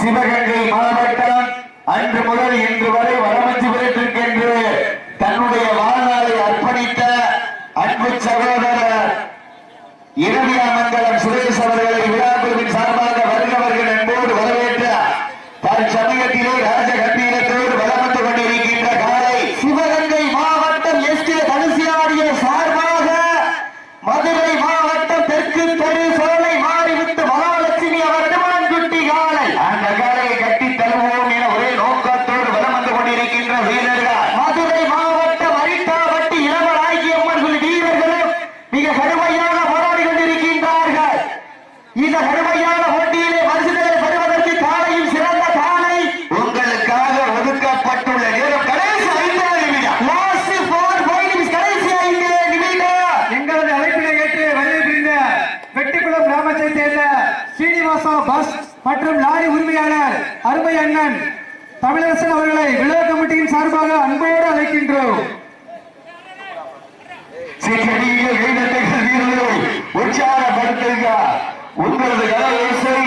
சிவகங்கை மாவட்டம் அன்று முதல் இன்று வரை வரமஞ்சி பெற்றிருக்கின்ற தன்னுடைய வாழ்நாளை அர்ப்பணித்த அன்பு சகோதர தாஸ் மற்றும் லாரி உரிமையாளர் அருமை அண்ணன் தமிழரசன் அவர்களை விழா கமிட்டியின் சார்பாக அன்போடு அழைக்கின்றோம். உற்சாகப்படுத்துங்க. உங்களது கதை சரி